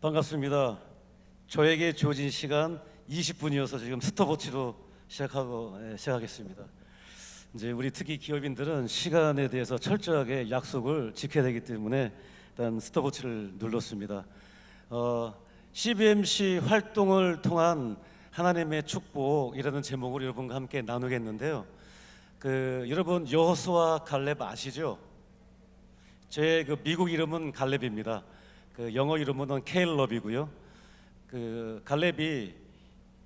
반갑습니다. 저에게 주어진 시간 20분이어서 지금 스톱워치로 시작하고 예, 시작하겠습니다. 이제 우리 특히 기업인들은 시간에 대해서 철저하게 약속을 지켜야 되기 때문에 일단 스톱워치를 눌렀습니다. 어, CBMC 활동을 통한 하나님의 축복이라는 제목으로 여러분과 함께 나누겠는데요. 그 여러분 여호수아 갈렙 아시죠? 제 그 미국 이름은 갈렙입니다. 그 영어 이름은 케일럽이고요. 그 갈렙이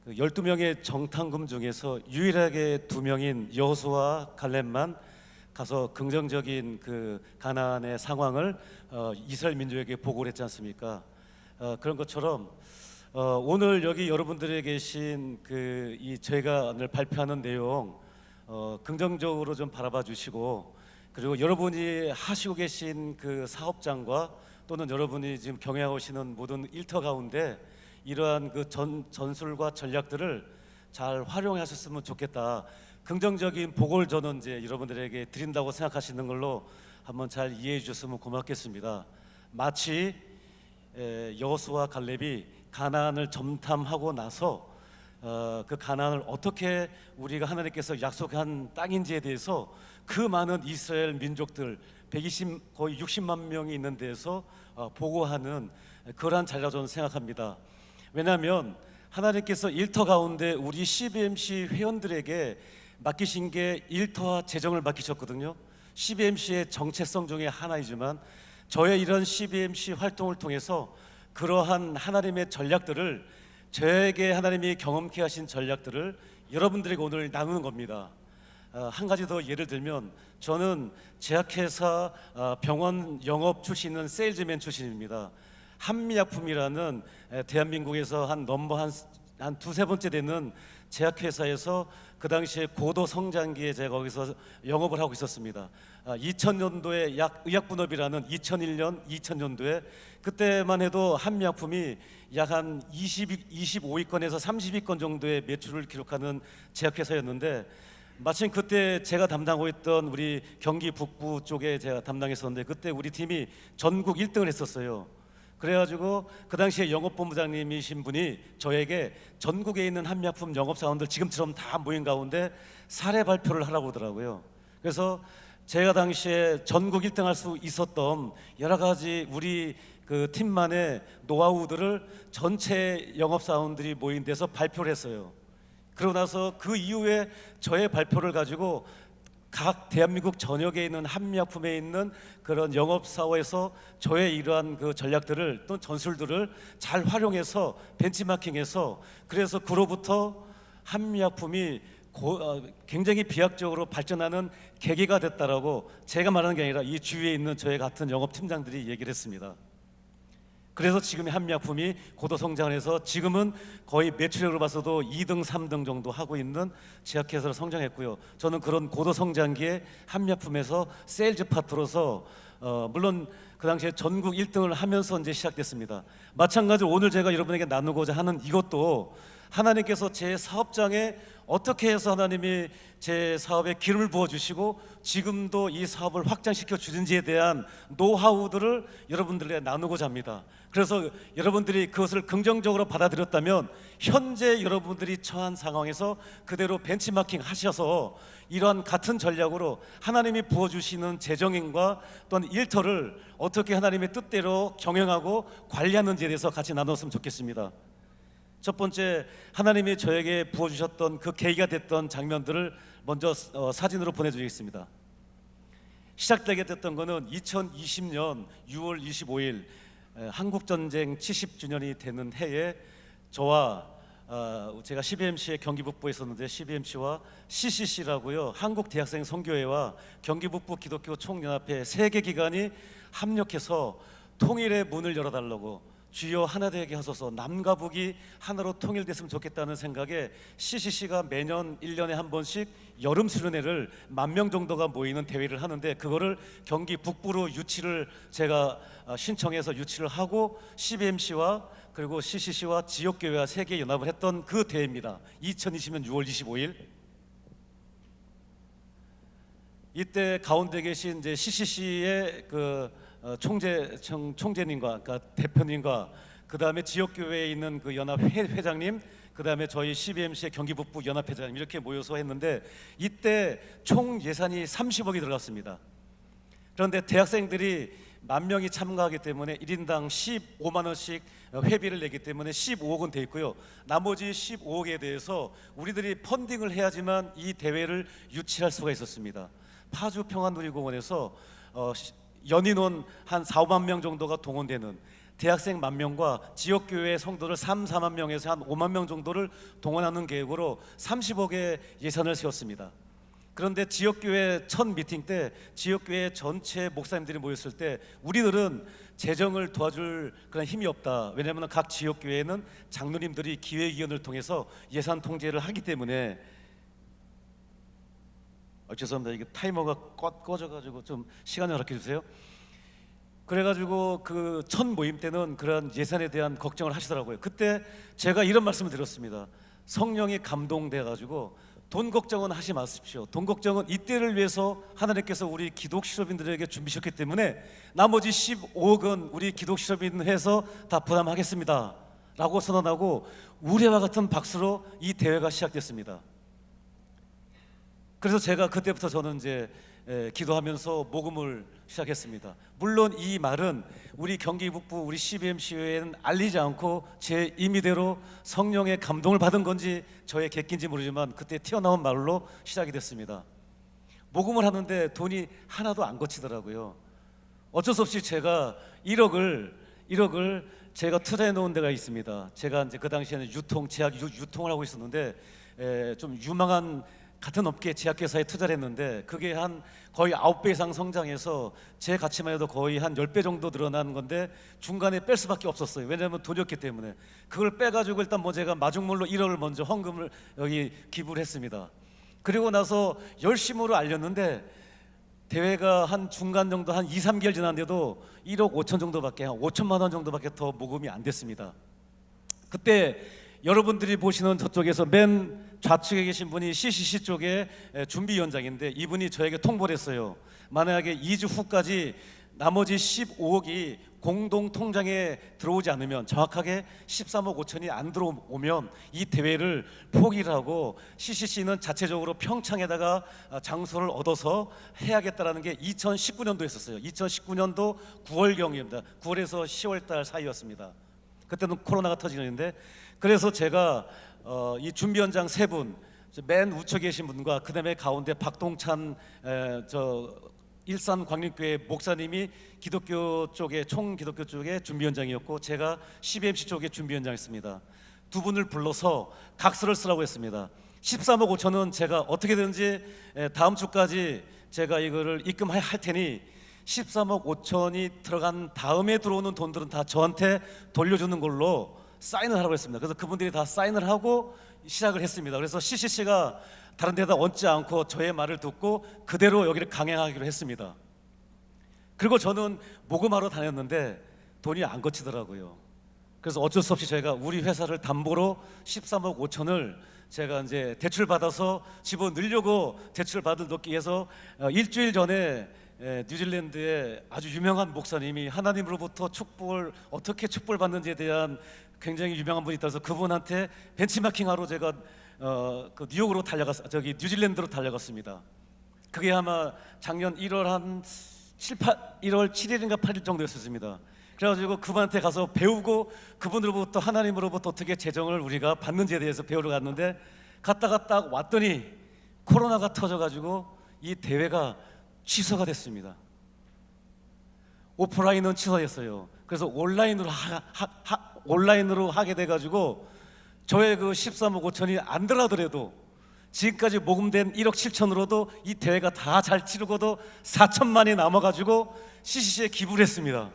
그 12명의 정탐금 중에서 유일하게 두 명인 여호수아 갈렙만 가서 긍정적인 그 가나안의 상황을 어, 이스라엘 민족에게 보고를 했지 않습니까? 어, 그런 것처럼 어, 오늘 여기 여러분들에 계신 그이 저희가 오늘 발표하는 내용 어, 긍정적으로 좀 바라봐 주시고 그리고 여러분이 하시고 계신 그 사업장과 또는 여러분이 지금 경영하고 계시는 모든 일터 가운데 이러한 그 전, 전술과 전략들을 잘 활용하셨으면 좋겠다. 긍정적인 복을 저는 이제 여러분들에게 드린다고 생각하시는 걸로 한번 잘 이해해 주셨으면 고맙겠습니다. 마치 에, 여호수아 갈렙이 가나안을 점탐하고 나서 어, 그 가나안을 어떻게 우리가 하나님께서 약속한 땅인지에 대해서 그 많은 이스라엘 민족들 120 거의 60만 명이 있는 데서 어, 보고하는 그러한 자리라 저는 생각합니다. 왜냐하면 하나님께서 일터 가운데 우리 CBMC 회원들에게 맡기신 게 일터와 재정을 맡기셨거든요. CBMC의 정체성 중에 하나이지만 저의 이런 CBMC 활동을 통해서 그러한 하나님의 전략들을 저에게 하나님이 경험케 하신 전략들을 여러분들에게 오늘 나누는 겁니다. 어, 한 가지 더 예를 들면 저는 제약회사 어, 병원 영업 출신은 세일즈맨 출신입니다. 한미약품이라는 에, 대한민국에서 한 넘버 한, 한 두세 번째 되는 제약회사에서 그 당시에 고도 성장기에 제가 거기서 영업을 하고 있었습니다. 아, 2000년도에 약 의약분업이라는 2001년, 2000년도에 그때만 해도 한미약품이 약 한 20, 25위권에서 30위권 정도의 매출을 기록하는 제약회사였는데 마침 그때 제가 담당하고 있던 우리 경기 북부 쪽에 제가 담당했었는데 그때 우리 팀이 전국 1등을 했었어요. 그래가지고 그 당시에 영업본부장님이신 분이 저에게 전국에 있는 한미약품 영업사원들 지금처럼 다 모인 가운데 사례 발표를 하라고 그러더라고요. 그래서 제가 당시에 전국 1등 할 수 있었던 여러 가지 우리 그 팀만의 노하우들을 전체 영업사원들이 모인 데서 발표를 했어요. 그러고 나서 그 이후에 저의 발표를 가지고 각 대한민국 전역에 있는 한미약품에 있는 그런 영업사원에서 저의 이러한 그 전략들을 또 전술들을 잘 활용해서 벤치마킹해서 그래서 그로부터 한미약품이 고, 어, 굉장히 비약적으로 발전하는 계기가 됐다라고 제가 말하는 게 아니라 이 주위에 있는 저희 같은 영업팀장들이 얘기를 했습니다. 그래서 지금의 한미약품이 고도 성장을 해서 지금은 거의 매출액으로 봐서도 2등, 3등 정도 하고 있는 제약회사로 성장했고요. 저는 그런 고도 성장기에 한미약품에서 세일즈 파트로서 어, 물론 그 당시에 전국 1등을 하면서 이제 시작됐습니다. 마찬가지로 오늘 제가 여러분에게 나누고자 하는 이것도 하나님께서 제 사업장에 어떻게 해서 하나님이 제 사업에 기름을 부어 주시고 지금도 이 사업을 확장시켜 주는지에 대한 노하우들을 여러분들에게 나누고자 합니다. 그래서 여러분들이 그것을 긍정적으로 받아들였다면 현재 여러분들이 처한 상황에서 그대로 벤치마킹 하셔서 이러한 같은 전략으로 하나님이 부어 주시는 재정인과 또는 일터를 어떻게 하나님의 뜻대로 경영하고 관리하는지에 대해서 같이 나눴으면 좋겠습니다. 첫 번째 하나님이 저에게 부어주셨던 그 계기가 됐던 장면들을 먼저 어, 사진으로 보내드리겠습니다. 시작되게 됐던 것은 2020년 6월 25일 에, 한국 전쟁 70주년이 되는 해에 저와 어, 제가 CBMC의 경기 북부에 있었는데 CBMC와 CCC라고요 한국 대학생 선교회와 경기 북부 기독교 총연합회 세 개 기관이 합력해서 통일의 문을 열어달라고 주여 하나 되게 하소서 남과 북이 하나로 통일됐으면 좋겠다는 생각에 CCC가 매년 1년에 한 번씩 여름 수련회를 만 명 정도가 모이는 대회를 하는데 그거를 경기 북부로 유치를 제가 어, 신청해서 유치를 하고 CBMC와 그리고 CCC와 지역교회와 세계 연합을 했던 그 대회입니다. 2020년 6월 25일 이때 가운데 계신 이제 CCC의 그 어, 총재 총, 총재님과 그러니까 대표님과 그 다음에 지역 교회에 있는 그 연합 회, 회장님, 그 다음에 저희 CBMC의 경기북부 연합 회장님 이렇게 모여서 했는데 이때 총 예산이 30억이 들어갔습니다. 그런데 대학생들이 만 명이 참가하기 때문에 1인당 15만 원씩 회비를 내기 때문에 15억은 돼 있고요. 나머지 15억에 대해서 우리들이 펀딩을 해야지만 이 대회를 유치할 수가 있었습니다. 파주 평안누리공원에서 어, 시- 연인원 한 4, 5만 명 정도가 동원되는 대학생 만 명과 지역 교회 성도를 3, 4만 명에서 한 5만 명 정도를 동원하는 계획으로 30억의 예산을 세웠습니다. 그런데 지역교회 첫 미팅 때 지역교회 전체 목사님들이 모였을 때 우리들은 재정을 도와줄 그런 힘이 없다. 왜냐하면 각 지역교회는 장로님들이 기획위원을 통해서 예산 통제를 하기 때문에 아, 죄송합니다. 이게 타이머가 꺼, 꺼져가지고 좀 시간을 허락해 주세요. 그래가지고 그 첫 모임 때는 그런 예산에 대한 걱정을 하시더라고요. 그때 제가 이런 말씀을 드렸습니다. 성령이 감동돼가지고 돈 걱정은 하지 마십시오. 돈 걱정은 이때를 위해서 하나님께서 우리 기독 실업인들에게 준비하셨기 때문에 나머지 15억은 우리 기독 실업인 해서 다 부담하겠습니다. 라고 선언하고 우리와 같은 박수로 이 대회가 시작됐습니다. 그래서 제가 그때부터 저는 이제 에, 기도하면서 모금을 시작했습니다. 물론 이 말은 우리 경기 북부 우리 CBMC회에는 알리지 않고 제 임의대로 성령의 감동을 받은 건지 저의 객기인지 모르지만 그때 튀어나온 말로 시작이 됐습니다. 모금을 하는데 돈이 하나도 안 거치더라고요. 어쩔 수 없이 제가 1억을 1억을 제가 투자해 놓은 데가 있습니다. 제가 이제 그 당시에는 유통 제약 유, 유통을 하고 있었는데 에, 좀 유망한 같은 업계 제약회사에 투자를 했는데 그게 한 거의 9배 이상 성장해서 제 가치만 해도 거의 한 10배 정도 늘어난 건데 중간에 뺄 수밖에 없었어요. 왜냐하면 돈이었기 때문에 그걸 빼가지고 일단 뭐 제가 마중물로 1억을 먼저 헌금을 여기 기부를 했습니다. 그리고 나서 열심으로 알렸는데 대회가 한 중간 정도 한 2, 3개월 지났는데도 1억 5천 정도밖에 한 5천만 원 정도밖에 더 모금이 안 됐습니다. 그때 여러분들이 보시는 저쪽에서 맨 좌측에 계신 분이 CCC 쪽에 에, 준비위원장인데 이분이 저에게 통보를 했어요. 만약에 2주 후까지 나머지 15억이 공동 통장에 들어오지 않으면 정확하게 13억 5천이 안 들어오면 이 대회를 포기를 하고 CCC는 자체적으로 평창에다가 아, 장소를 얻어서 해야겠다라는 게 2019년도 였었어요. 2019년도 9월경입니다. 9월에서 10월 달 사이였습니다. 그때는 코로나가 터지는데 그래서 제가 어, 이 준비위원장 세 분, 맨 우측에 계신 분과 그다음에 가운데 박동찬 에, 저 일산 광림교회 목사님이 기독교 쪽에 총 기독교 쪽에 준비위원장이었고 제가 CBMC 쪽에 준비위원장이었습니다. 두 분을 불러서 각서를 쓰라고 했습니다. 13억 5천은 제가 어떻게든지 에, 다음 주까지 제가 이거를 입금할 테니 13억 5천이 들어간 다음에 들어오는 돈들은 다 저한테 돌려주는 걸로 사인을 하라고 했습니다. 그래서 그분들이 다 사인을 하고 시작을 했습니다. 그래서 CCC가 다른 데다 얹지 않고 저의 말을 듣고 그대로 여기를 강행하기로 했습니다. 그리고 저는 모금하러 다녔는데 돈이 안 거치더라고요. 그래서 어쩔 수 없이 저희가 우리 회사를 담보로 13억 5천을 제가 이제 대출 받아서 집어 넣으려고 대출 받을 놓기 위해서 어, 일주일 전에 에, 뉴질랜드의 아주 유명한 목사님이 하나님으로부터 축복을 어떻게 축복을 받는지에 대한 굉장히 유명한 분이 있다서 그분한테 벤치마킹하러 제가 어, 그 뉴욕으로 달려갔 저기 뉴질랜드로 달려갔습니다. 그게 아마 작년 1월 한 7, 8, 1월 7일인가 8일 정도였습니다. 그래가지고 그분한테 가서 배우고 그분으로부터 하나님으로부터 어떻게 재정을 우리가 받는지에 대해서 배우러 갔는데 갔다가 딱 왔더니 코로나가 터져가지고 이 대회가 취소가 됐습니다. 오프라인은 취소됐어요. 그래서 온라인으로 하, 하, 하, 온라인으로 하게 돼가지고 저의 그 13억 5천이 안 들어더라도 지금까지 모금된 1억 7천으로도 이 대회가 다 잘 치르고도 4천만이 남아가지고 CCC에 기부를 했습니다.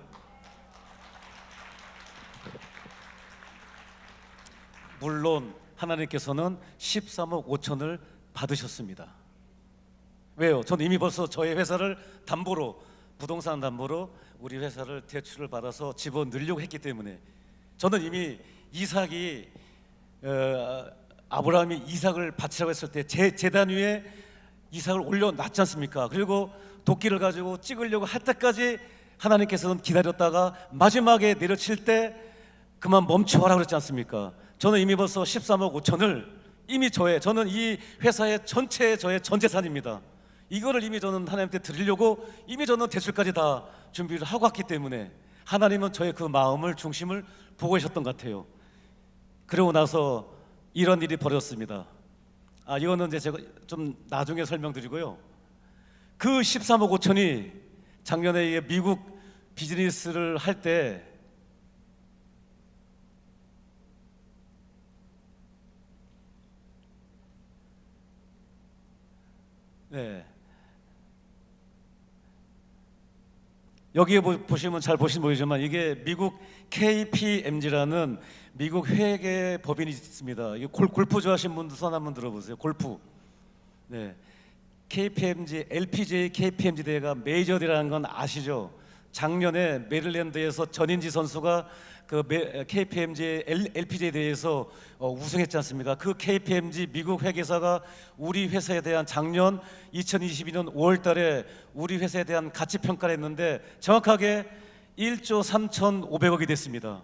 물론 하나님께서는 13억 5천을 받으셨습니다. 왜요? 전 이미 벌써 저희 회사를 담보로 부동산 담보로 우리 회사를 대출을 받아서 집어 넣으려고 했기 때문에 저는 이미 이삭이 어, 아브라함이 이삭을 바치라고 했을 때 제 재단 위에 이삭을 올려놨지 않습니까? 그리고 도끼를 가지고 찍으려고 할 때까지 하나님께서는 기다렸다가 마지막에 내려칠 때 그만 멈춰라 그랬지 않습니까? 저는 이미 벌써 13억 5천을 이미 저의 저는 이 회사의 전체 저의 전 재산입니다. 이거를 이미 저는 하나님께 드리려고 이미 저는 대출까지 다 준비를 하고 왔기 때문에 하나님은 저의 그 마음을 중심을 보고 계셨던 것 같아요. 그러고 나서 이런 일이 벌어졌습니다. 아 이거는 이제 제가 좀 나중에 설명드리고요. 그 13억 5천이 작년에 미국 비즈니스를 할 때 네. 여기에 보- 보시면 잘 보시면 보이지만 이게 미국 KPMG라는 미국 회계 법인이 있습니다. 이 골, 골프 좋아하시는 분들 손 한번 들어보세요. 골프. 네. KPMG, LPGA KPMG 대회가 메이저 대회라는 건 아시죠? 작년에 메릴랜드에서 전인지 선수가 그 메- KPMG L, LPGA 대회에서 어, 우승했지 않습니까? 그 KPMG 미국 회계사가 우리 회사에 대한 작년 2022년 5월 달에 우리 회사에 대한 가치 평가를 했는데 정확하게 1조 3,500억이 됐습니다.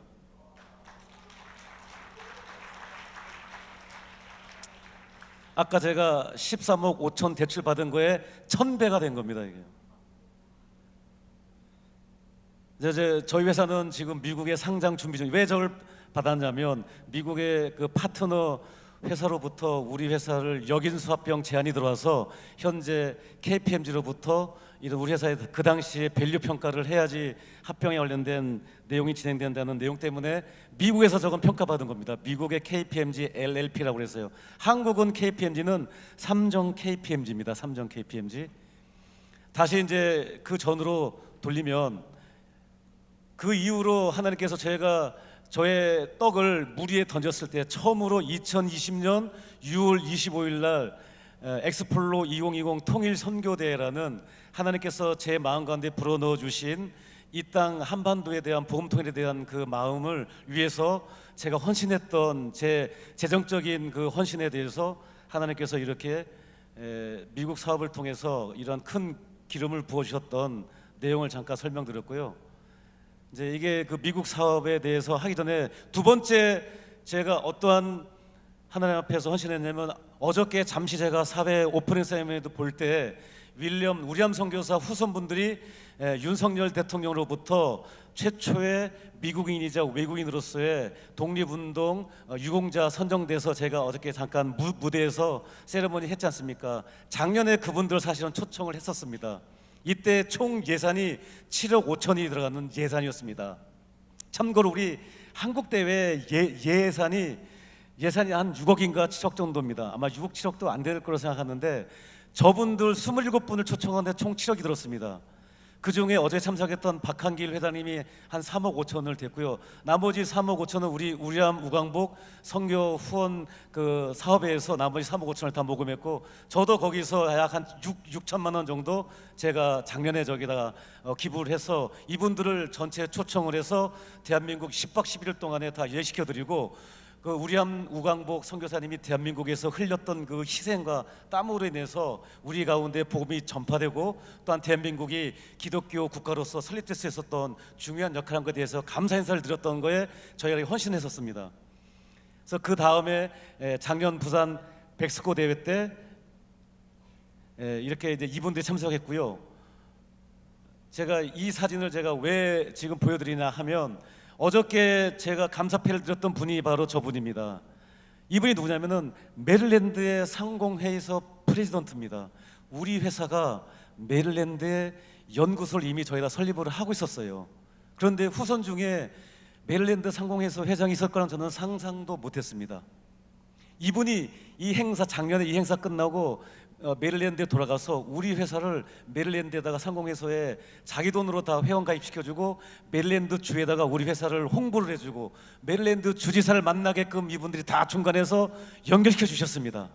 아까 제가 13억 5천 대출 받은 거에 1000배가 된 겁니다, 이게. 이제, 저희 회사는 지금 미국의 상장 준비 중. 왜 저를 받았냐면 미국의 그 파트너 회사로부터 우리 회사를 역인 수합병 제안이 들어와서 현재 KPMG로부터 이런 우리 회사의 그 당시에 밸류 평가를 해야지 합병에 관련된 내용이 진행된다는 내용 때문에 미국에서 저건 평가받은 겁니다. 미국의 KPMG LLP라고 그랬어요. 한국은 KPMG는 삼정 KPMG입니다. 삼정 KPMG. 다시 이제 그 전으로 돌리면 그 이후로 하나님께서 제가 저의 떡을 물 위에 던졌을 때 처음으로 2020년 6월 25일 날 에, 엑스플로 2020 통일 선교대회라는 하나님께서 제 마음 가운데 불어넣어 주신 이 땅 한반도에 대한 복음 통일에 대한 그 마음을 위해서 제가 헌신했던 제 재정적인 그 헌신에 대해서 하나님께서 이렇게 에, 미국 사업을 통해서 이런 큰 기름을 부어 주셨던 내용을 잠깐 설명드렸고요. 이제 이게 그 미국 사업에 대해서 하기 전에 두 번째 제가 어떠한 하나님 앞에서 헌신했냐면 어저께 잠시 제가 사회 오프닝 세미나도 볼 때 윌리엄 우리암 선교사 후손분들이 에, 윤석열 대통령으로부터 최초의 미국인이자 외국인으로서의 독립운동 어, 유공자 선정돼서 제가 어저께 잠깐 무, 무대에서 세레머니 했지 않습니까? 작년에 그분들 사실은 초청을 했었습니다. 이때 총 예산이 7억 5천이 들어가는 예산이었습니다. 참고로 우리 한국 대회 예, 예산이 예산이 한 6억인가 7억 정도입니다. 아마 6억 7억도 안 될 거로 생각하는데 저분들 27분을 초청하는데 총 7억이 들었습니다. 그 중에 어제 참석했던 박한길 회장님이 한 3억 5천을 됐고요. 나머지 3억 5천은 우리 우리암 우광복 선교 후원 그 사업에서 나머지 3억 5천을 다 모금했고 저도 거기서 약한 6, 6천만 원 정도 제가 작년에 저기다가 어, 기부를 해서 이분들을 전체 초청을 해서 대한민국 10박 11일 동안에 다 예시켜 드리고 그 우리암 우광복 선교사님이 대한민국에서 흘렸던 그 희생과 땀으로 인해서 우리 가운데 복음이 전파되고 또한 대한민국이 기독교 국가로서 설립될 수 있었던 중요한 역할한 것에 대해서 감사 인사를 드렸던 거에 저희가 헌신했었습니다. 그래서 그 다음에 에, 작년 부산 백스코 대회 때 에, 이렇게 이제 이분들이 참석했고요. 제가 이 사진을 제가 왜 지금 보여드리나 하면 어저께 제가 감사패를 드렸던 분이 바로 저분입니다. 이분이 누구냐면은 메릴랜드의 상공회의소 프레지던트입니다. 우리 회사가 메릴랜드에 연구소를 이미 저희가 설립을 하고 있었어요. 그런데 후손 중에 메릴랜드 상공회의소 회장이 있을 거란 저는 상상도 못했습니다. 이분이 이 행사 작년에 이 행사 끝나고 어, 메릴랜드에 돌아가서 우리 회사를 메릴랜드에다가 상공회소에 자기 돈으로 다 회원 가입시켜주고 메릴랜드 주에다가 우리 회사를 홍보를 해주고 메릴랜드 주지사를 만나게끔 이분들이 다 중간에서 연결시켜 주셨습니다.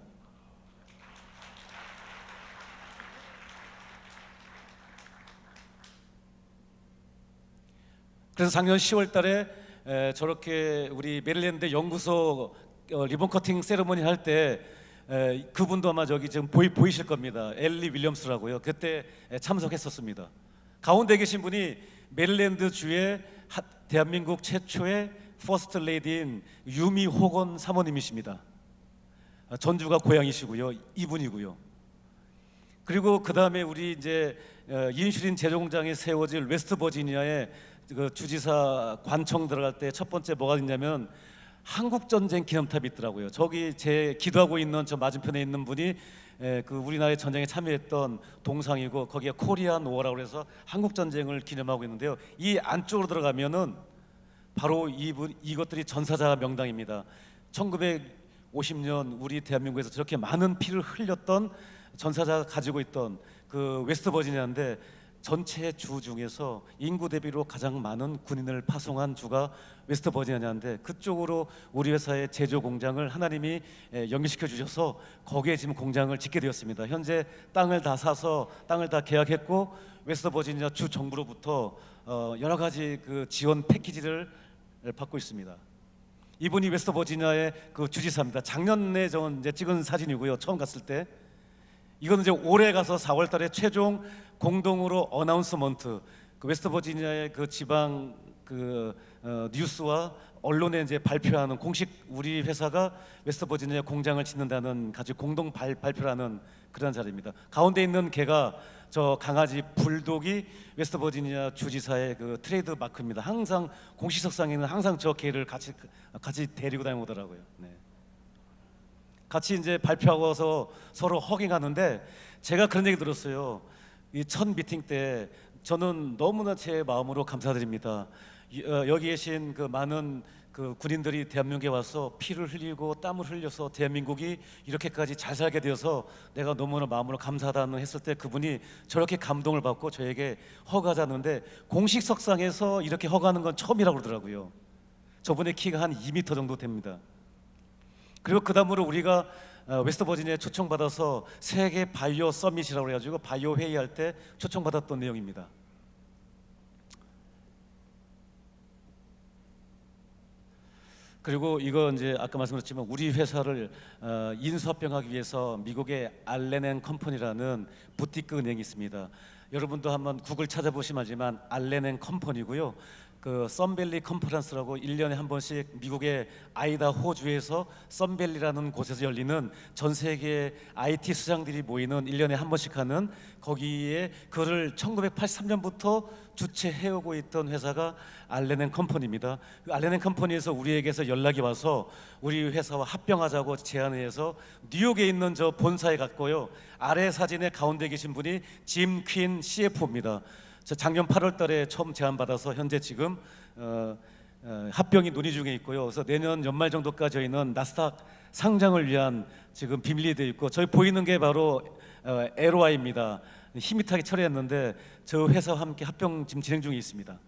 그래서 작년 10월 달에 에, 저렇게 우리 메릴랜드 연구소 어, 리본 커팅 세레머니 할때 그분도 아마 저기 지금 보이, 보이실 겁니다. 엘리 윌리엄스라고요. 그때 에, 참석했었습니다. 가운데 계신 분이 메릴랜드 주의 하- 대한민국 최초의 퍼스트 레이디인 유미 호건 사모님이십니다. 아, 전주가 고향이시고요. 이분이고요. 그리고 그 다음에 우리 이제 어, 인슐린 제조 공장이 세워질 웨스트 버지니아의 그 주지사 관청 들어갈 때 첫 번째 뭐가 있냐면 한국 전쟁 기념탑이 있더라고요. 저기 제 기도하고 있는 저 맞은편에 있는 분이 에, 그 우리나라의 전쟁에 참여했던 동상이고 거기에 코리안 워라고 해서 한국 전쟁을 기념하고 있는데요. 이 안쪽으로 들어가면은 바로 이분 이것들이 전사자 명당입니다. 1950년 우리 대한민국에서 저렇게 많은 피를 흘렸던 전사자가 가지고 있던 그 웨스트 버지니아인데 전체 주 중에서 인구 대비로 가장 많은 군인을 파송한 주가 웨스트 버지니아인데 그쪽으로 우리 회사의 제조 공장을 하나님이 에, 연결시켜 주셔서 거기에 지금 공장을 짓게 되었습니다. 현재 땅을 다 사서 땅을 다 계약했고 웨스트 버지니아 주 정부로부터 어, 여러 가지 그 지원 패키지를 받고 있습니다. 이분이 웨스트 버지니아의 그 주지사입니다. 작년에 저 이제 찍은 사진이고요. 처음 갔을 때 이거는 이제 올해 가서 4월 달에 최종 공동으로 어나운스먼트 그 웨스트 버지니아의 그 지방 그 어, 뉴스와 언론에 이제 발표하는 공식 우리 회사가 웨스트 버지니아 공장을 짓는다는 같이 공동 발, 발표라는 그런 자리입니다. 가운데 있는 개가 저 강아지 불독이 웨스트 버지니아 주지사의 그 트레이드 마크입니다. 항상 공식석상에는 항상 저 개를 같이 같이 데리고 다니더라고요. 네. 같이 이제 발표하고서 서로 허깅하는데 제가 그런 얘기 들었어요. 이 첫 미팅 때 저는 너무나 제 마음으로 감사드립니다. 이, 어, 여기 계신 그 많은 그 군인들이 대한민국에 와서 피를 흘리고 땀을 흘려서 대한민국이 이렇게까지 잘 살게 되어서 내가 너무나 마음으로 감사하다는 했을 때 그분이 저렇게 감동을 받고 저에게 허가자는데 공식 석상에서 이렇게 허가하는 건 처음이라고 그러더라고요. 저분의 키가 한 2m 정도 됩니다. 그리고 그 다음으로 우리가 어, 웨스트 버지니아에 초청받아서 세계 바이오 서밋이라고 해가지고 바이오 회의할 때 초청받았던 내용입니다. 그리고 이거 이제 아까 말씀드렸지만 우리 회사를 어, 인수합병하기 위해서 미국의 알렌앤 컴퍼니라는 부티크 은행이 있습니다. 여러분도 한번 구글 찾아보시면 알지만 알렌앤 컴퍼니고요. 그 썬밸리 컨퍼런스라고 1년에 한 번씩 미국의 아이다호 주에서 썬밸리라는 곳에서 열리는 전 세계 IT 수장들이 모이는 1년에 한 번씩 하는 거기에 그를 1983년부터 주최해 오고 있던 회사가 알렌앤 컴퍼니입니다. 그 알렌앤 컴퍼니에서 우리에게서 연락이 와서 우리 회사와 합병하자고 제안을 해서 뉴욕에 있는 저 본사에 갔고요. 아래 사진의 가운데 계신 분이 짐 퀸 CFO입니다. 저 작년 8월달에 처음 제안 받아서 현재 지금 어, 어, 합병이 논의 중에 있고요. 그래서 내년 연말 정도까지 저희는 나스닥 상장을 위한 지금 비밀이 되어 있고 저희 보이는 게 바로 어, LOI입니다. 희밋하게 처리했는데 저 회사와 함께 합병 지금 진행 중에 있습니다.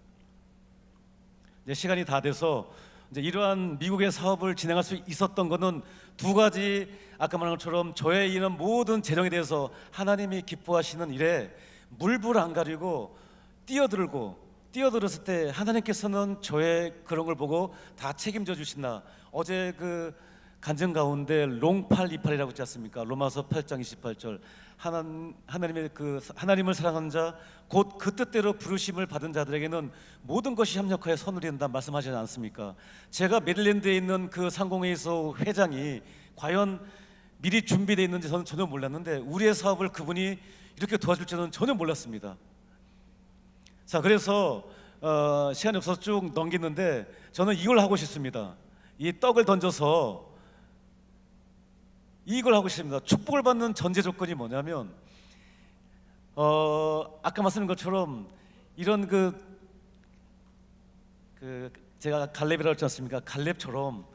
이제 시간이 다 돼서 이제 이러한 미국의 사업을 진행할 수 있었던 것은 두 가지 아까 말한 것처럼 저의 이런 모든 재정에 대해서 하나님이 기뻐하시는 일에 물불 안 가리고 뛰어들고 뛰어들었을 때 하나님께서는 저의 그런 걸 보고 다 책임져 주신다. 어제 그 간증 가운데 롱팔 이팔이라고 있지 않습니까? 로마서 8장 28절 하나, 하나님의 그 하나님을 사랑하는 자 곧 그 뜻대로 부르심을 받은 자들에게는 모든 것이 협력하여 선을 이룬다 말씀하지 않습니까? 제가 메릴랜드에 있는 그 상공회의소 회장이 과연 미리 준비되어 있는지 저는 전혀 몰랐는데 우리의 사업을 그분이 이렇게 도와줄 줄은 전혀 몰랐습니다. 자 그래서 어, 시간이 없어서 쭉 넘기는데 저는 이걸 하고 싶습니다. 이 떡을 던져서 이걸 하고 싶습니다. 축복을 받는 전제 조건이 뭐냐면 어, 아까 말씀드린 것처럼 이런 그, 그 제가 갈렙이라고 했지 않습니까? 갈렙처럼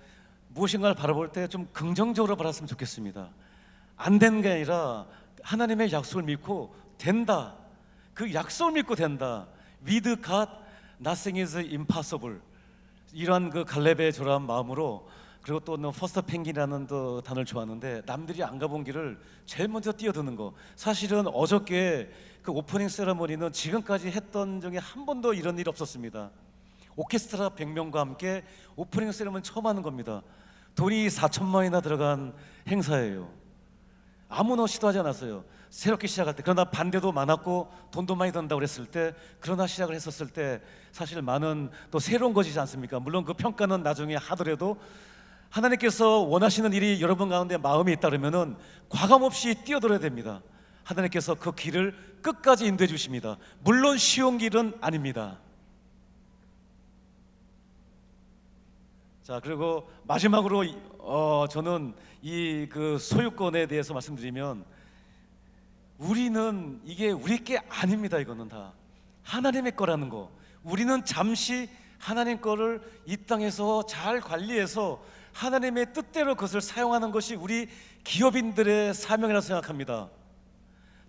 무엇인가를 바라볼 때 좀 긍정적으로 바랐으면 좋겠습니다. 안 되는 게 아니라 하나님의 약속을 믿고 된다. 그 약속을 믿고 된다. With God, nothing is impossible. 이러한 그 갈렙의 저러한 마음으로 그리고 또 퍼스트 펭귄이라는 또 단어를 좋아하는데 남들이 안 가본 길을 제일 먼저 뛰어드는 거. 사실은 어저께 그 오프닝 세레머니는 지금까지 했던 중에 한 번도 이런 일 없었습니다. 오케스트라 100명과 함께 오프닝 세레머니 처음 하는 겁니다. 돈이 4천만 원이나 들어간 행사예요. 아무나 시도하지 않았어요. 새롭게 시작할 때 그러나 반대도 많았고 돈도 많이 든다고 그랬을 때 그러나 시작을 했었을 때 사실 많은 또 새로운 것이지 않습니까? 물론 그 평가는 나중에 하더라도 하나님께서 원하시는 일이 여러분 가운데 마음이 있다면은 과감 없이 뛰어들어야 됩니다. 하나님께서 그 길을 끝까지 인도해 주십니다. 물론 쉬운 길은 아닙니다. 자 그리고 마지막으로 이- 어, 저는 이 그 소유권에 대해서 말씀드리면 우리는 이게 우리 게 아닙니다. 이거는 다 하나님의 거라는 거. 우리는 잠시 하나님 거를 이 땅에서 잘 관리해서 하나님의 뜻대로 그것을 사용하는 것이 우리 기업인들의 사명이라고 생각합니다.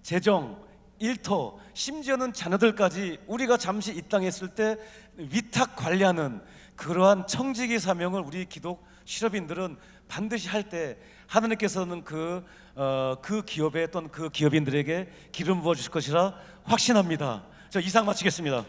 재정, 일터, 심지어는 자녀들까지 우리가 잠시 이 땅에 있을 때 위탁 관리하는 그러한 청지기 사명을 우리 기독 실업인들은 반드시 할 때 하나님께서는 그, 어, 그 기업에 또는 그 기업인들에게 기름 부어 주실 것이라 확신합니다. 저 이상 마치겠습니다.